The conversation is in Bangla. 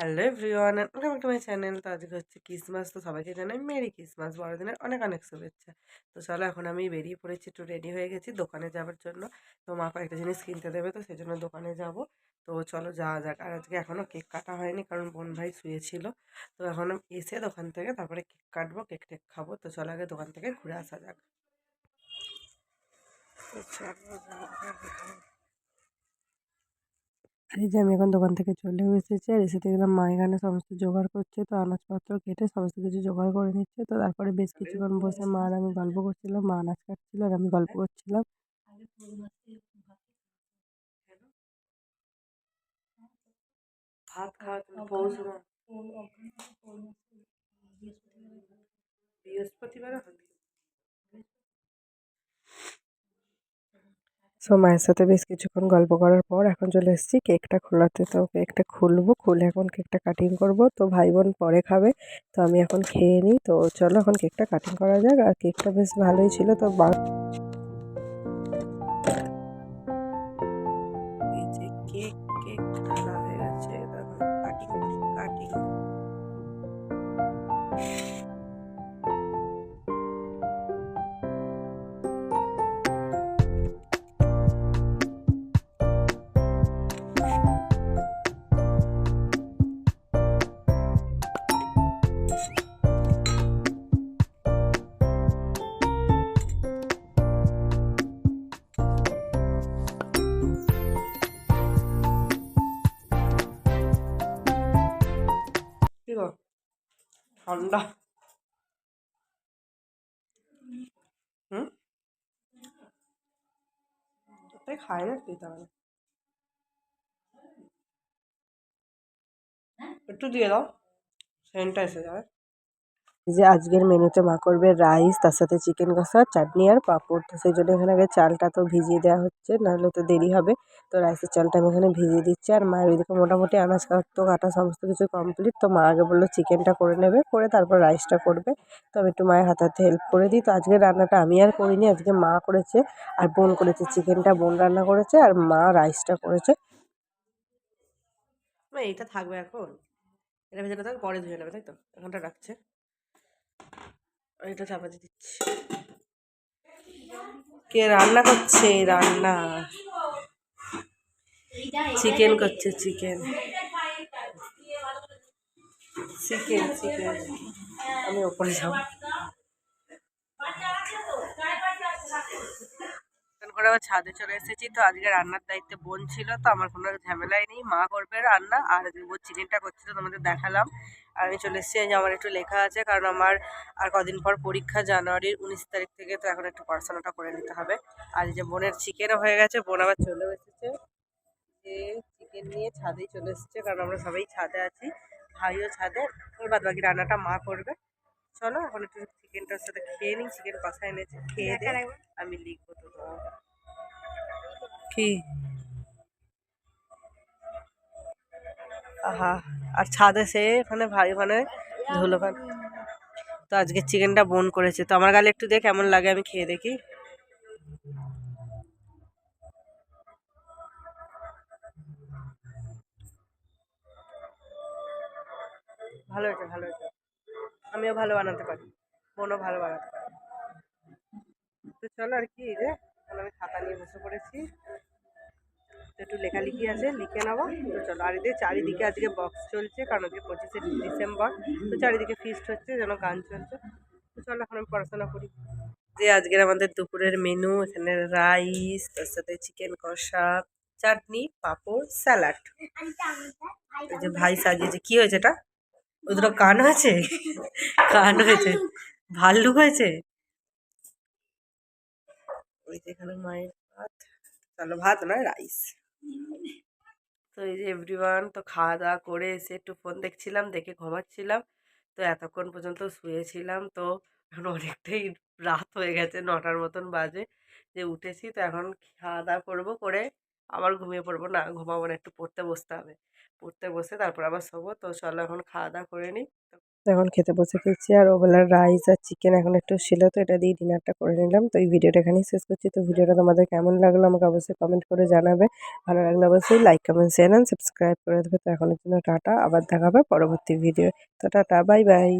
Hello everyone, welcome to my channel. তো আজকে হচ্ছে ক্রিসমাস, তো সবাইকে জানাই মেরি ক্রিসমাস, বড়দিনের অনেক অনেক শুভেচ্ছা। তো চলো এখন আমি বেরিয়ে পড়েছি, একটু রেডি হয়ে গেছি দোকানে যাওয়ার জন্য। তো মা কয়েকটা জিনিস কিনতে দেবে, তো সেই জন্য দোকানে যাব। তো চলো যাওয়া যাক। আর আজকে এখনও কেক কাটা হয়নি, কারণ বোন ভাই শুয়েছিল। তো এখন এসে দোকান থেকে তারপরে কেক কাটবো, কেক টেক খাব। তো চলো আগে দোকান থেকে ঘুরে আসা যাক। আর এই যে আমি এখন দোকান থেকে চলে এসেছি আর এসে দেখলাম মা এখানে সমস্ত জোগাড় করছে তো আনাজপত্র কেটে সমস্ত কিছু জোগাড় করে নিচ্ছে। তো তারপরে বেশ কিছুক্ষণ বসে মা আর আমি গল্প করছিলাম মা আনাজ কাটছিল আর আমি গল্প করছিলাম। ভাত খাওয়া বৃহস্পতিবার সো মায়ের সাথে বেশ কিছুক্ষণ গল্প করার পর এখন চলে এসেছি কেকটা খোলাতে। তো কেকটা খুলবো, খুলে এখন কেকটা কাটিং করব। তো ভাই বোন পরে খাবে, তো আমি এখন খেয়ে নিই। তো চলো এখন কেকটা কাটিং করা যাক। আর কেকটা বেশ ভালোই ছিল, তো ঠান্ডা হুম তাই খাই না তুই তাহলে একটু দিয়ে দাও সেন্টটা এসে যাবে যে আজকের মেনুতে মা করবে রাইস তার সাথে চিকেন কষা, চাটনি আর পাঁপড়। তো সেই জন্য এখানে আগে চালটা তো ভিজিয়ে দেওয়া হচ্ছে, নাহলে তো দেরি হবে। তো রাইসের চালটা আমি এখানে ভিজিয়ে দিচ্ছি। আর মায়ের ওইদিকে মোটামুটি আনাজ কাটতো কাটা সমস্ত কিছু কমপ্লিট তো মা আগে বলল চিকেনটা করে নেবে, করে তারপর রাইসটা করবে। তো আমি একটু মায়ের হাতে হাতে হেল্প করে দিই। তো আজকের রান্নাটা আমি আর করিনি, আজকে মা করেছে আর বোন করেছে। চিকেনটা বোন রান্না করেছে আর মা রাইসটা করেছে। এইটা থাকবে এখন। এটা ভেজে না থাকবে পরে ধুয়ে নেবে, তাই তো? এখনটা রাখছে। এটা চাপাতে দিচ্ছি। কে রান্না করছে? রান্না। চিকেন করছে, চিকেন। Chicken chicken. আমি ওপরে যাব। করে আবার ছাদে চলে এসেছি তো, আজকে রান্নার দায়িত্বে বোন ছিল তো, আমার কোনো ঝামেলাই নেই। মা করবে রান্না, আর চিকেনটা করছে তো তোমাদের দেখালাম। আমি চলে এসেছি যে আমার একটু লেখা আছে কারণ আমার আর কদিন পর পরীক্ষা জানুয়ারির উনিশ তারিখ থেকে তো এখন একটু পড়াশোনাটা করে নিতে হবে। আর যে বোনের চিকেনও হয়ে গেছে বোন আবার চলেও এসেছে। যে চিকেন নিয়ে ছাদেই চলে এসেছে কারণ আমরা সবাই ছাদে আছি ভাইও ছাদে ওর বাদ বাকি রান্নাটা মা করবে। চলো এখন একটু চিকেনটার সাথে খেয়ে নিই চিকেন কষা এনেছে খেয়ে দিয়ে আমি লিখব তো কি? আহা। আর ছাদে সে ওখানে ভাই ওখানে ধুলো তো আজকে চিকেনটা বোন করেছে। তো আমার গালে একটু দেখ কেমন লাগে আমি খেয়ে দেখি। ভালো হয়েছে ভালো হয়েছে। আমিও ভালো বানাতে পারি। বোনও ভালো বানাতে পারি। তো চলো আর কি যে আমি খাতা নিয়ে বসে পড়েছি। একটু লেখালেখি আছে, লিখে নেব তো চলো, আর এদের চারিদিকে আজকে বক্স চলছে, কারণ আজকে পঁচিশে ডিসেম্বর। তো চারিদিকে ফিস্ট হচ্ছে, যেন গান চলছে। তো চলো, এখন আমি পড়াশোনা করি। যে আজকের আমাদের দুপুরের মেনু এখানে রাইস তার সাথে চিকেন কষা, চাটনি, পাঁপড় স্যালাড যে ভাই সাজিয়েছে, কি হয়েছে এটা? ওই দুটো কান হয়েছে? কান হয়েছে? ভাল্লুক হয়েছে? ওই যেখানে মায়ের ভাত। চলো, ভাত নয় রাইস তো এই যে এভরিওয়ান তো খাওয়া দাওয়া করে এসে একটু ফোন দেখছিলাম, দেখে ঘুমাচ্ছিলাম। তো এতক্ষণ পর্যন্ত শুয়েছিলাম। তো এখন অনেকটাই রাত হয়ে গেছে, নটার মতন বাজে। যে উঠেছি তো এখন খাওয়া দাওয়া করব করে আবার ঘুমিয়ে পড়ব। না, ঘুমাবো না, একটু পড়তে বসতে হবে। পড়তে বসে তারপর আবার শোবো। তো চলো এখন খাওয়া দাওয়া করে নিই। তো এখন খেতে বসে গেছি আর ওবেলার রাইস আর চিকেন এখন একটু ছিল তো এটা দিয়ে ডিনারটা করে নিলাম। তো এই ভিডিওটা এখানেই শেষ করছি। তো ভিডিওটা তোমাদের কেমন লাগল আমাকে অবশ্যই কমেন্ট করে জানাবে। ভালো লাগলে অবশ্যই like comment share and subscribe করে দেবে। তো এখনের জন্য টাটা, আবার দেখাবে পরবর্তী ভিডিও তো টাটা বাই বাই